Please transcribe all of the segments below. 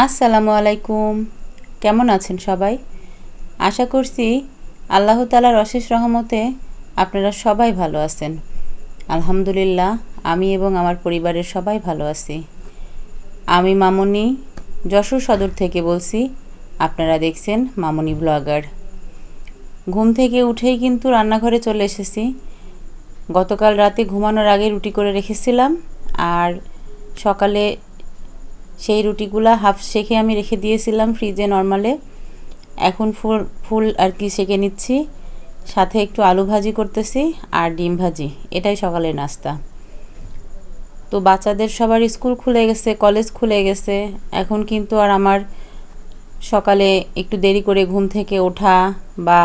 আসসালামু আলাইকুম। কেমন আছেন সবাই? আশা করছি আল্লাহ তালার অশেষ রহমতে আপনারা সবাই ভালো আছেন। আলহামদুলিল্লাহ, আমি এবং আমার পরিবারের সবাই ভালো আছি। আমি মামনি, যশোর সদর থেকে বলছি, আপনারা দেখছেন মামনি ব্লগার। ঘুম থেকে উঠেই কিন্তু রান্নাঘরে চলে এসেছি। গতকাল রাতে ঘুমানোর আগে রুটি করে রেখেছিলাম, আর সকালে সেই রুটিগুলা হাফ সেকে আমি রেখে দিয়েছিলাম ফ্রিজে নর্মালে। এখন ফুল ফুল আর কি সেকে নিচ্ছি। সাথে একটু আলু ভাজি করতেছি আর ডিম ভাজি। এটাই সকালের নাস্তা। তো বাচ্চাদের সবার স্কুল খুলে গেছে, কলেজ খুলে গেছে। এখন কিন্তু আর আমার সকালে একটু দেরি করে ঘুম থেকে ওঠা বা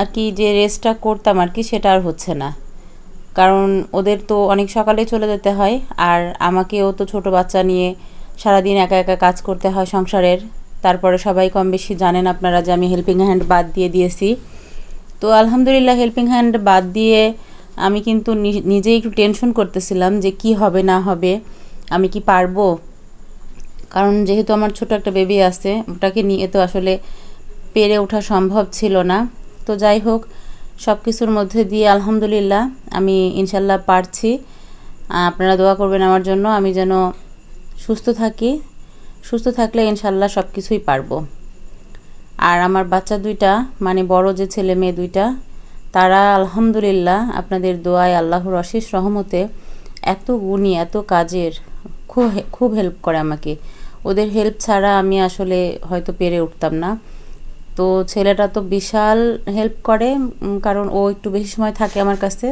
আর কি যে রেস্টটা করতাম আর কি সেটা আর হচ্ছে না। কারণ ওদের তো অনেক সকালে চলে যেতে হয় আর আমাকেও তো ছোট বাচ্চা নিয়ে সারাদিন একা একা কাজ করতে হয় সংসারের। তারপরে সবাই কম বেশি জানেন আপনারা যে আমি হেল্পিং হ্যান্ড বাদ দিয়ে দিয়েছি। তো আলহামদুলিল্লাহ হেল্পিং হ্যান্ড বাদ দিয়ে আমি কিন্তু নিজেই একটু টেনশন করতেছিলাম যে কি হবে, না হবে, আমি কি পারব? কারণ যেহেতু আমার ছোট একটা বেবি আছে, ওটাকে নিয়ে তো আসলে পেরে ওঠা সম্ভব ছিল না। তো যাই হোক সব কিছুর মধ্যে দিয়ে আলহামদুলিল্লাহ আমি ইনশাল্লাহ পারছি। আপনারা দোয়া করবেন আমার জন্য, আমি যেন সুস্থ থাকি, সুস্থ থাকলে ইনশাল্লাহ সব কিছুই পারব। আর আমার বাচ্চা দুইটা মানে বড় যে ছেলে মেয়ে দুইটা, তারা আলহামদুলিল্লাহ আপনাদের দোয়ায় আল্লাহর অশেষ রহমতে এত গুণী, এত কাজের খুব খুব হেল্প করে আমাকে। ওদের হেল্প ছাড়া আমি আসলে হয়তো পেরে উঠতাম না। তো ছেলেটা তো বিশাল হেল্প করে কারণ ও একটু বেশি সময় থাকে আমার কাছে।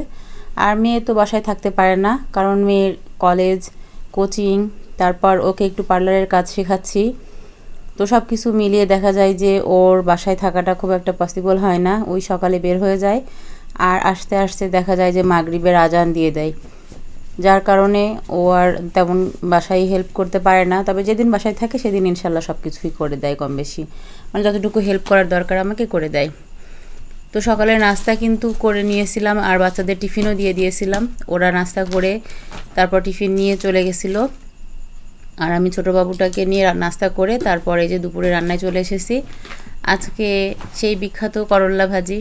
আর মেয়ে তো বাসায় থাকতে পারে না, কারণ মেয়ের কলেজ কোচিং তারপর ওকে একটু পার্লারের কাজ শেখাচ্ছি। তো সব কিছু মিলিয়ে দেখা যায় যে ওর বাসায় থাকাটা খুব একটা পসিবল হয় না। ওই সকালে বের হয়ে যায়। আর আস্তে আস্তে দেখা যায় যে মাগরিবের আজান দিয়ে দেয়। যার কারণে ও আর তেমন বাসায় হেল্প করতে পারে না। তবে যেদিন বাসায় থাকে সেদিন ইনশাল্লাহ সব কিছুই করে দেয় কম বেশি মানে যতটুকু হেল্প করার দরকার আমাকে করে দেয়। তো সকালে নাস্তা কিন্তু করে নিয়েছিলাম। আর বাচ্চাদের টিফিনও দিয়ে দিয়েছিলাম। ওরা নাস্তা করে তারপর টিফিন নিয়ে চলে গেছিল। আর আমি ছোটো বাবুটাকে নিয়ে নাস্তা করে তারপরে যে দুপুরে রান্নায় চলে এসেছি। আজকে সেই বিখ্যাত করল্লা ভাজি,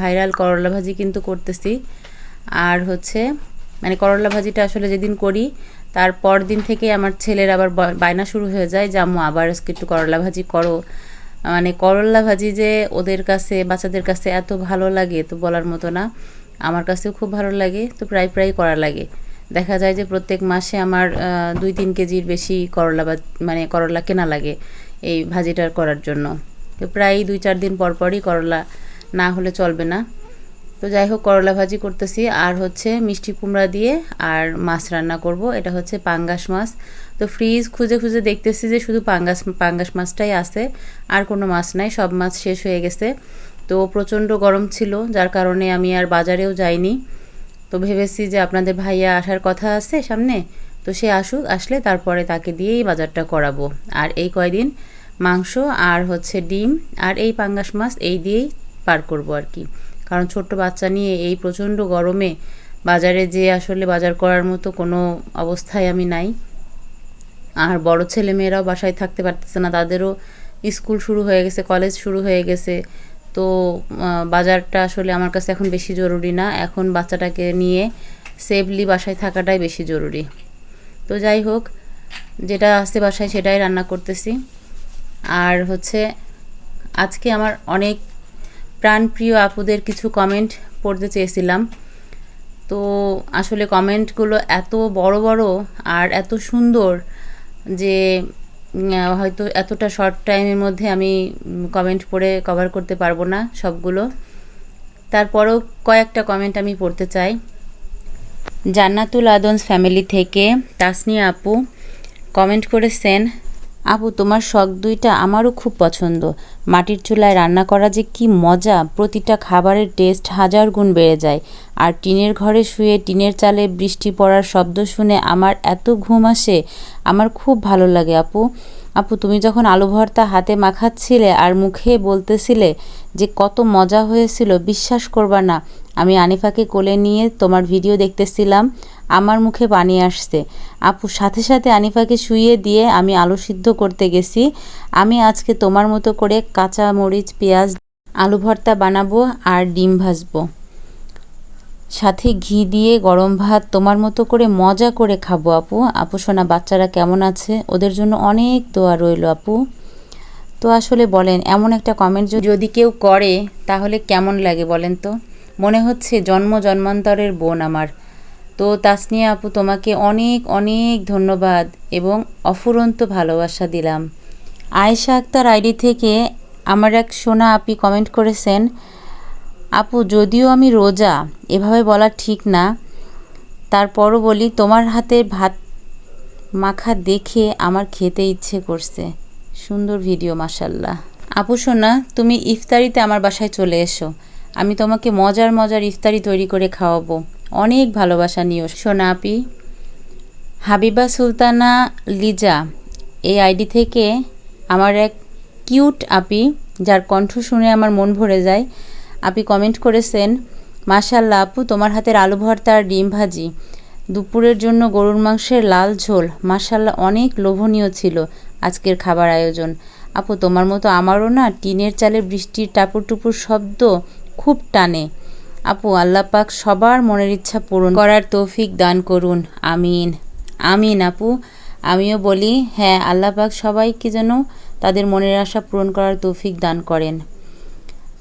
ভাইরাল করল্লা ভাজি কিন্তু করতেছি। আর হচ্ছে মানে করল্লা ভাজিটা আসলে যেদিন করি, তার পর দিন থেকে আমার ছেলের আবার বায়না শুরু হয়ে যায় আম্মু, আবার আজকে একটু করলা ভাজি করো। মানে করল্লা ভাজি যে ওদের কাছে, বাচ্চাদের কাছে এত ভালো লাগে তো বলার মতো না। আমার কাছেও খুব ভালো লাগে, তো প্রায় প্রায় করা লাগে। দেখা যায় যে প্রত্যেক মাসে আমার দুই তিন কেজির বেশি করলা বা মানে করলা কেনা লাগে এই ভাজিটার করার জন্য। তো প্রায় দুই চার দিন পর পরই করলা না হলে চলবে না। তো যাই হোক, করলা ভাজি করতেছি। আর হচ্ছে মিষ্টি কুমড়া দিয়ে আর মাছ রান্না করব। এটা হচ্ছে পাঙ্গাস মাছ। তো ফ্রিজ খুঁজে খুঁজে দেখতেছি যে শুধু পাঙ্গাস পাঙ্গাস মাছটাই আছে, আর কোনো মাছ নাই, সব মাছ শেষ হয়ে গেছে। তো প্রচণ্ড গরম ছিল, যার কারণে আমি আর বাজারেও যাইনি। তো ভেবেছি যে আপনাদের ভাইয়া আসার কথা আছে সামনে, তো সে আসুক, আসলে তারপরে তাকে দিয়েই বাজারটা করাবো। আর এই কয়দিন মাংস আর হচ্ছে ডিম আর এই পাঙ্গাস মাছ এই দিয়েই পার করব আর কি। কারণ ছোট্ট বাচ্চা নিয়ে এই প্রচণ্ড গরমে বাজারে যে আসলে বাজার করার মতো কোনো অবস্থায় আমি নাই। আর বড় ছেলে মেয়েরাও বাসায় থাকতে পারতেছে না, তাদেরও স্কুল শুরু হয়ে গেছে, কলেজ শুরু হয়ে গেছে। তো বাজারটা আসলে আমার কাছে এখন বেশি জরুরি না। এখন বাচ্চাটাকে নিয়ে সেফলি বাসায় থাকাটাই বেশি জরুরি। তো যাই হোক, যেটা আসতে বাসায় সেটাই রান্না করতেছি। আর হচ্ছে, আজকে আমার অনেক প্রাণপ্রিয় আপুদের কিছু কমেন্ট পড়তে চেয়েছিলাম। তো আসলে কমেন্টগুলো এত বড় বড় আর এত সুন্দর যে হয়তো এতটা শর্ট টাইমের মধ্যে আমি কমেন্ট পড়ে কভার করতে পারব না সবগুলো। তারপরেও কয়েকটা কমেন্ট আমি পড়তে চাই। জান্নাতুল আদন্স ফ্যামিলি থেকে তাসনি আপু কমেন্ট করেছেন আপু তোমার শখ দুইটা আমারও খুব পছন্দ। মাটির চুলায় রান্না করা যে কি মজা, প্রতিটা খাবারের টেস্ট হাজার গুণ বেড়ে যায়। আর টিনের ঘরে শুয়ে টিনের চালে বৃষ্টি পড়ার শব্দ শুনে আমার এত ঘুম আসে, আমার খুব ভালো লাগে আপু। আপু, তুমি যখন আলু ভর্তা হাতে মাখাচ্ছিলে আর মুখে বলতেছিলে যে কত মজা হয়েছিল, বিশ্বাস করবা না। আমি আনিফাকে কোলে নিয়ে তোমার ভিডিও দেখতেছিলাম, আমার মুখে পানি আসছে। আপু, সাথে সাথে আনিফাকে শুইয়ে দিয়ে আমি আলু সিদ্ধ করতে গেছি। আমি আজকে তোমার মতো করে কাঁচা মরিচ পেঁয়াজ, আলু ভর্তা বানাবো আর ডিম ভাজবো। সাথে ঘি দিয়ে গরম ভাত তোমার মতো করে মজা করে খাব, আপু। আপু, সোনা, বাচ্চারা কেমন আছে? ওদের জন্য অনেক দোয়া রইল, আপু। তো আসলে বলেন, এমন একটা কমেন্ট যদি কেউ করে, তাহলে কেমন লাগে বলেন তো? মনে হচ্ছে জন্ম জন্মান্তরের বোন আমার। তো তাসনিয়া আপু, তোমাকে অনেক অনেক ধন্যবাদ এবং অফুরন্ত ভালোবাসা দিলাম। আয়েশা আক্তার আইডি থেকে আমার এক সোনা আপি কমেন্ট করেছেন আপু, যদিও আমি রোজা, এভাবে বলা ঠিক না। তারপরও বলি, তোমার হাতে ভাত মাখা দেখে আমার খেতে ইচ্ছে করছে। সুন্দর ভিডিও মাসাল্লাহ আপু সোনা তুমি ইফতারিতে আমার বাসায় চলে এসো। আমি তোমাকে মজার মজার ইফতারি তৈরি করে খাওয়াবো। অনেক ভালোবাসা নিও। সোনা আপি। হাবিবা সুলতানা লিজা, এই আইডি থেকে আমার এক কিউট আপি, যার কণ্ঠ শুনে আমার মন ভরে যায়। আপনি কমেন্ট করেছেন মাশাল্লাহ আপু, তোমার হাতের আলু ভর্তা আর ডিম ভাজি। দুপুরের জন্য গরুর মাংসের লাল ঝোল। মাশাল্লাহ অনেক লোভনীয় ছিল আজকের খাবার আয়োজন। আপু, তোমার মতো আমারও না টিনের চালে বৃষ্টির টাপুর টুপুর শব্দ খুব টানে। আপু, আল্লাহ পাক সবার মনের ইচ্ছা পূরণ করার তৌফিক দান করুন। আমিন। আমিন আপু। আমিও বলি হ্যাঁ আল্লাহ পাক সবাইকে যেন তাদের মনের আশা পূরণ করার তৌফিক দান করেন।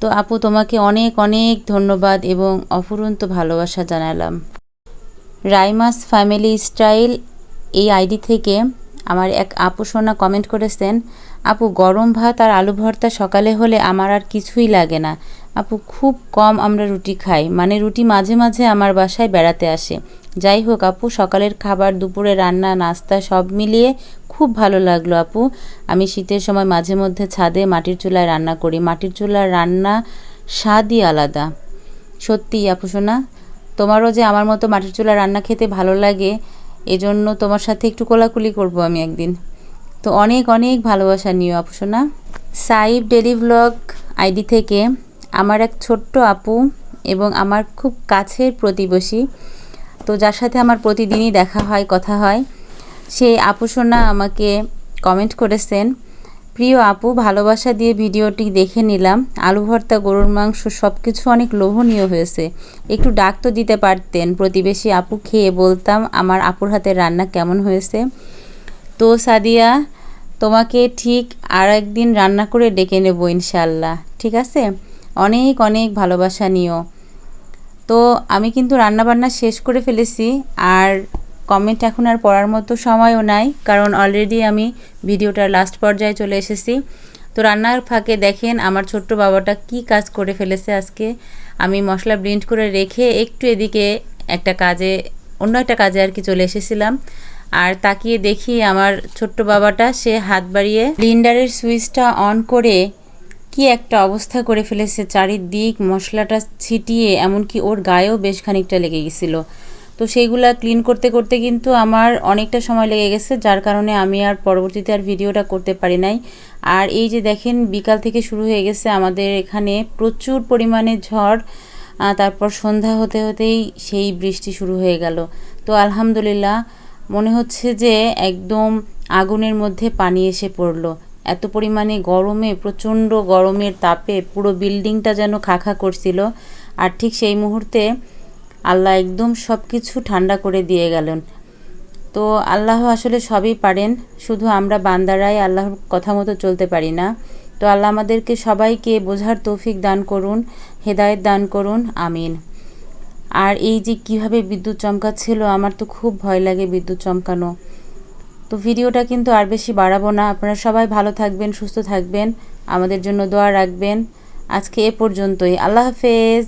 তো আপু, তোমাকে অনেক অনেক ধন্যবাদ এবং অফুরন্ত ভালোবাসা জানালাম। রাইমাস ফ্যামিলি স্টাইল এই আইডি থেকে আমার এক আপু সোনা কমেন্ট করেছেন, আপু, গরম ভাত আর আলু ভর্তা সকালে হলে আমার আর কিছুই লাগে না। আপু, খুব কম আমরা রুটি খাই। মানে রুটি মাঝে মাঝে আমার বাসায় বেড়াতে আসে। যাই হোক আপু, সকালের খাবার, দুপুরে রান্না, নাস্তা সব মিলিয়ে খুব ভালো লাগল আপু। আমি শীতের সময় মাঝে মধ্যে ছাদে মাটির চুলায় রান্না করি। মাটির চুলার রান্না স্বাদই আলাদা। সত্যিই আপু শোনা তোমারও যে আমার মতো মাটির চুলা রান্না খেতে ভালো লাগে, এজন্য তোমার সাথে একটু কোলাকুলি করব আমি একদিন। তো অনেক অনেক ভালোবাসা নিও আপু শোনা সাইব ডেলি ভ্লগ আইডি থেকে আমার এক ছোট্ট আপু এবং আমার খুব কাছের প্রতিবেশী। তো যার সাথে আমার প্রতিদিনই দেখা হয়, কথা হয়, সেই আপু সোনা আমাকে কমেন্ট করেছেন, প্রিয় আপু, ভালোবাসা দিয়ে ভিডিওটি দেখে নিলাম। আলু ভর্তা, গরুর মাংস সব কিছু অনেক লোভনীয় হয়েছে। একটু ডাক তো দিতে পারতেন। প্রতিবেশী আপু খেয়ে বলতাম, আমার আপুর হাতের রান্না কেমন হয়েছে? তো সাদিয়া, তোমাকে ঠিক আর একদিন রান্না করে ডেকে নেব ইনশাল্লাহ ঠিক আছে? অনেক অনেক ভালোবাসা নিও। তো আমি কিন্তু রান্নাবান্না শেষ করে ফেলেছি আর কমেন্ট এখন আর পড়ার মতো সময়ও নাই, কারণ অলরেডি আমি ভিডিওটার লাস্ট পর্যায়ে চলে এসেছি। তো রান্নার ফাঁকে দেখেন আমার ছোট্ট বাবাটা কি কাজ করে ফেলেছে আজকে। আমি মশলা ব্লিন্ড করে রেখে একটু এদিকে একটা কাজে, অন্য একটা কাজে আর কি চলে এসেছিলাম। আর তাকিয়ে দেখি আমার ছোট্ট বাবাটা, সে হাত বাড়িয়ে ব্লিন্ডারের সুইচটা অন করে কি একটা অবস্থা করে ফেলেছে চারিদিক, মশলাটা ছিটিয়ে, এমনকি ওর গায়েও বেশ খানিকটা লেগে গেছিল। তো সেইগুলা ক্লিন করতে করতে কিন্তু আমার অনেকটা সময় লেগে গেছে, যার কারণে আমি আর পরবর্তীতে আর ভিডিওটা করতে পারি নাই। আর এই যে দেখেন, বিকাল থেকে শুরু হয়ে গেছে আমাদের এখানে প্রচুর পরিমাণে ঝড় তারপর সন্ধ্যা হতে, হতেই সেই বৃষ্টি শুরু হয়ে গেল। তো আলহামদুলিল্লাহ, মনে হচ্ছে যে একদম আগুনের মধ্যে পানি এসে পড়ল। এত পরিমাণে গরমে, প্রচণ্ড গরমের তাপে পুরো বিল্ডিংটা যেন খাখা করছিল। আর ঠিক সেই মুহূর্তে আল্লাহ একদম সব কিছু ঠান্ডা করে দিয়ে গেলেন। তো আল্লাহ আসলে সবই পারেন, শুধু আমরা বান্দারাই আল্লাহর কথা মতো চলতে পারি না। তো আল্লাহ আমাদেরকে সবাইকে বোঝার তৌফিক দান করুন, হেদায়েত দান করুন, আমিন। আর এই যে কীভাবে বিদ্যুৎ চমকাচ্ছিল, আমার তো খুব ভয় লাগে বিদ্যুৎ চমকানো। তো ভিডিওটা কিন্তু আর বেশি বাড়াবো না। আপনারা সবাই ভালো থাকবেন, সুস্থ থাকবেন। আমাদের জন্য দোয়া রাখবেন। আজকে এ পর্যন্তই। আল্লাহ হাফেজ।